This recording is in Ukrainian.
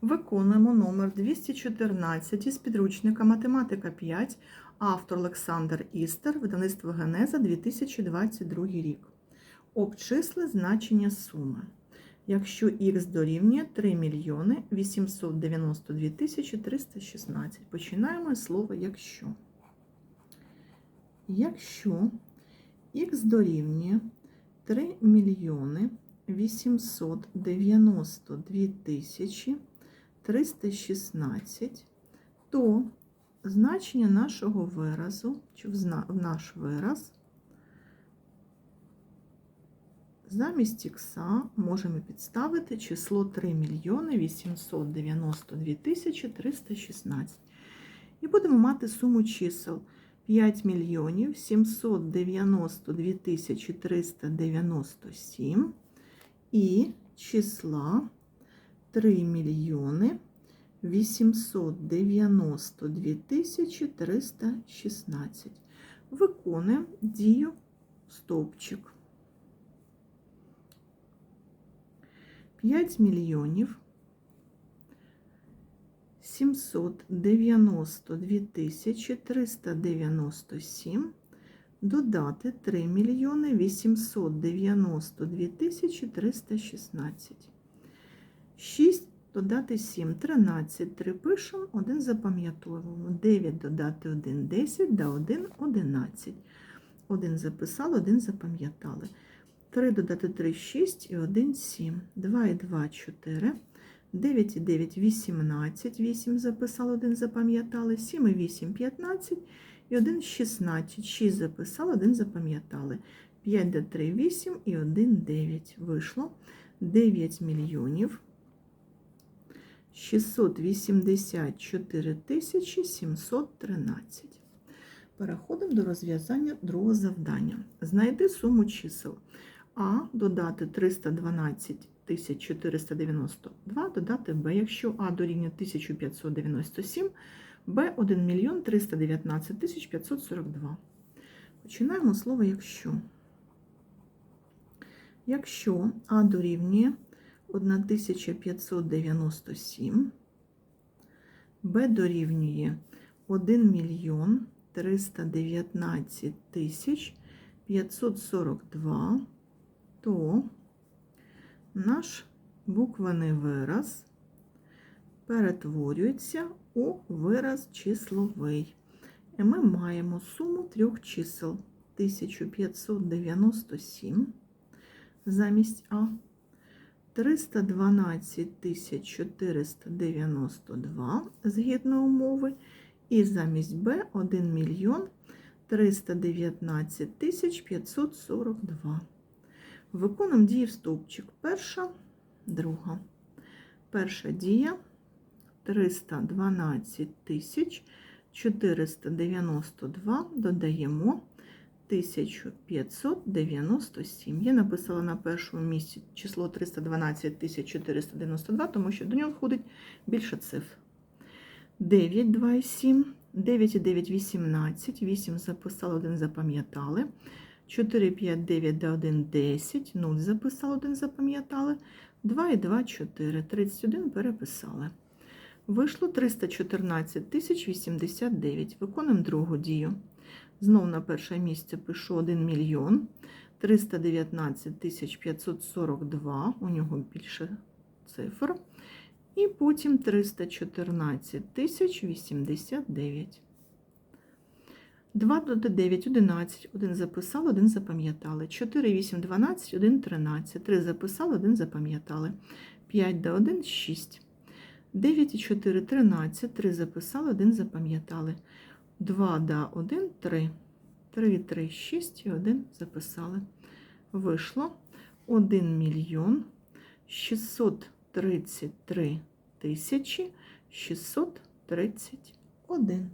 Виконуємо номер 214 із підручника Математика 5, автор Олександр Істер, видавництво Генеза 2022 рік. Обчисли значення суми. Якщо х дорівнює 3 мільйони 892 тисячі 316. Починаємо з слова якщо. Якщо х дорівнює 3 мільйони 892 тисячі 316, то значення нашого виразу, чи в наш вираз, замість ікса можемо підставити число 3 мільйони 892 тисячі 316. І будемо мати суму чисел 5 мільйонів 792 тисячі 397 і числа 3 мільйони 892 тисячі 316. Виконуємо дію стовпчик. 5 мільйонів 792 тисячі 397 додати 3 мільйони 892 тисячі 316. 6 додати 7, 13, 3 пишемо, 1 запам'ятовуємо. 9 додати 1, 10, да 1, 11. 1 записали, 1 запам'ятали. 3 додати 3, 6 і 1, 7. 2 і 2, 4. 9 і 9, 18. 8 записали, 1 запам'ятали. 7 і 8, 15. І 1, 16. 6 записали, 1 запам'ятали. 5 до 3, 8 і 1, 9. Вийшло 9 мільйонів 684 тисячі 713. Переходимо до розв'язання другого завдання. Знайди суму чисел. А додати 312 492, додати Б, якщо А дорівнює 1597, Б 1 мільйон 319 542. Починаємо слово якщо. Якщо А дорівнює 1597, Б дорівнює 1 мільйон 319 тисяч 542, то наш буквений вираз перетворюється у вираз числовий. І ми маємо суму трьох чисел 1597 замість А. 312 492 згідно умови, і замість Б 1 мільйон 319 542. Виконуємо дії в стовпчик. Перша, друга. Перша дія 312 492 додаємо 1597. Я написала на першому місці число 312 492, тому що до нього входить більше цифр. 9, 2 і 7, 9 і 9, 18, 8 записали, 1 запам'ятали. 4, 5, 9, да 1, 10, 0 записали, 1 запам'ятали. 2 і 2, 4, 31 переписали. Вийшло 314 089. Виконуємо другу дію. Знову на перше місце пишу 1 мільйон 319 542, у нього більше цифр. І потім 314 089. 2 до 9, 11, 1 записали, 1 запам'ятали. 4, 8, 12, 1, 13. 3 записали, 1 запам'ятали. 5 до 1, 6. 9 і 4, 13, 3 записали, 1 запам'ятали. 2 да 1, 3. 3, 3, 6 і 1 записали. Вийшло 1 мільйон 633 тисячі 631.